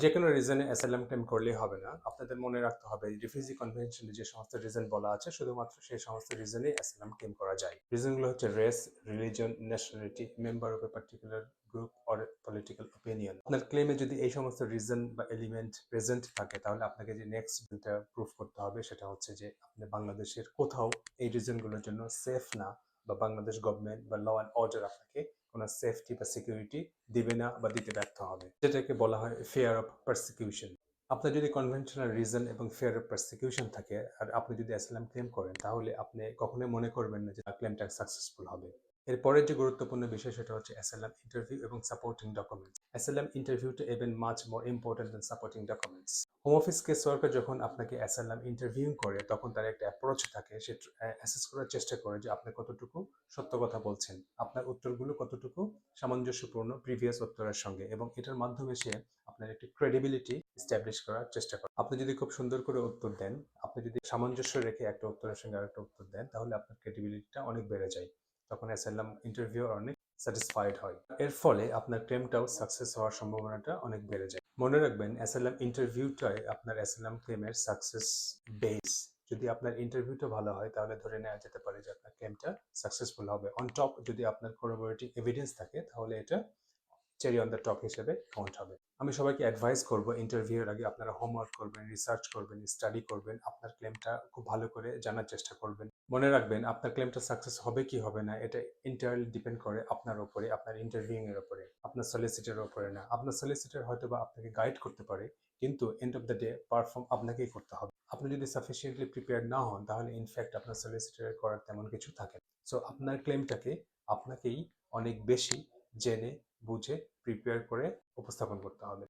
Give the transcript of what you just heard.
যে কোনো রিজনে asylum claim করলেই হবে না। আপনাদের মনে রাখতে হবে রিফিউজি কনভেনশনে যে সমস্ত রিজন বলা আছে, শুধুমাত্র সেই সমস্ত রিজনে অ্যাসাইলাম ক্লেম করা যায়। রিজনগুলো হচ্ছে race religion nationality member of a particular group or political opinion আপনার ক্লেমে যদি এই সমস্ত রিজন বা এলিমেন্ট প্রেজেন্ট থাকে, তাহলে আপনাকে যে নেক্সট যেটা প্রুফ করতে হবে, সেটা হচ্ছে যে আপনি বাংলাদেশের কোথাও এই রিজনগুলোর জন্য সেফ না, বা বাংলাদেশ গভর্নমেন্ট বা ল অ্যান্ড অর্ডার আপনাকে কোনো সেফটি বা সিকিউরিটি দিবে না বা দিতে ব্যর্থ হবে। যেটাকে বলা হয় ফেয়ার অফ পারসিকিউশন আপনার যদি কনভেনশনাল রিজন এবং ফেয়ার অফ পারসিকিউশন থাকে, আর আপনি যদি অ্যাসলাম ক্লেম করেন, তাহলে আপনি কখনোই মনে করবেন না যে ক্লেমটা সাকসেসফুল হবে। এরপরের যে গুরুত্বপূর্ণ বিষয়, সেটা হচ্ছে অ্যাসেলাম ইন্টারভিউ এবং সাপোর্টিং ডকুমেন্টস অ্যাসাইলাম ইন্টারভিউটা even much more important than supporting documents home office case worker যখন আপনাকে অ্যাসাইলাম ইন্টারভিউ করে, তখন তার একটা অ্যাপ্রোচ থাকে, সে অ্যাসেস করার চেষ্টা করে যে আপনি কতটুকু সত্য কথা বলছেন। আপনার উত্তরগুলো কতটুকু সামঞ্জস্যপূর্ণ প্রিভিয়াস উত্তরের সঙ্গে এবং এটার মাধ্যমে সে আপনার একটি ক্রেডিবিলিটি স্ট্যাবলিশ করার চেষ্টা করে। আপনি যদি খুব সুন্দর করে উত্তর দেন, আপনি যদি সামঞ্জস্য রেখে একটা উত্তরের সঙ্গে আরেকটা উত্তর দেন, তাহলে আপনার ক্রেডিবিলিটিটা অনেক বেড়ে যায়। তখন অ্যাসাইলাম ইন্টারভিউ অনেক স্যাটিসফাইড হয়। এর ফলে আপনার ক্লেমটাও সাকসেস হওয়ার সম্ভাবনাটা অনেক বেড়ে যায়। মনে রাখবেন এস এল এম ইন্টারভিউটাই আপনার অ্যাসাইলাম ক্লেমের সাকসেস বেস যদি আপনার ইন্টারভিউটা ভালো হয়, তাহলে ধরে নেওয়া যেতে পারে যে আপনার ক্লেমটা সাকসেসফুল হবে। অন টপ যদি আপনার কোলাবোরেটিভ এভিডেন্স থাকে, তাহলে এটা চেরি অন দ্য টপ হিসেবে কাউন্ট হবে। আমি সবাইকে অ্যাডভাইস করব ইন্টারভিউর আগে আপনারা হোমওয়ার্ক করবেন রিসার্চ করবেন স্টাডি করবেন, আপনার ক্লেমটা খুব ভালো করে জানার চেষ্টা করবেন। মনে রাখবেন, আপনার ক্লেমটা সাকসেস হবে কি হবে না, এটা ইন্টারলি ডিপেন্ড করে আপনার ওপরে আপনার ইন্টারভিউইং এর উপরে, আপনার সলিসিটারের ওপরে না। আপনার সলিসিটার হয়তো বা আপনাকে গাইড করতে পারে, কিন্তু end of the day perform আপনাকেই করতে হবে। আপনি যদি সাফিসিয়েন্টলি প্রিপেয়ার না হন, তাহলে ইনফ্যাক্ট আপনার সলিসিটার করার তেমন কিছু থাকে সো আপনার ক্লেমটাকে আপনাকেই অনেক বেশি জেনে বুঝে প্রিপেয়ার করে উপস্থাপন করতে হবে।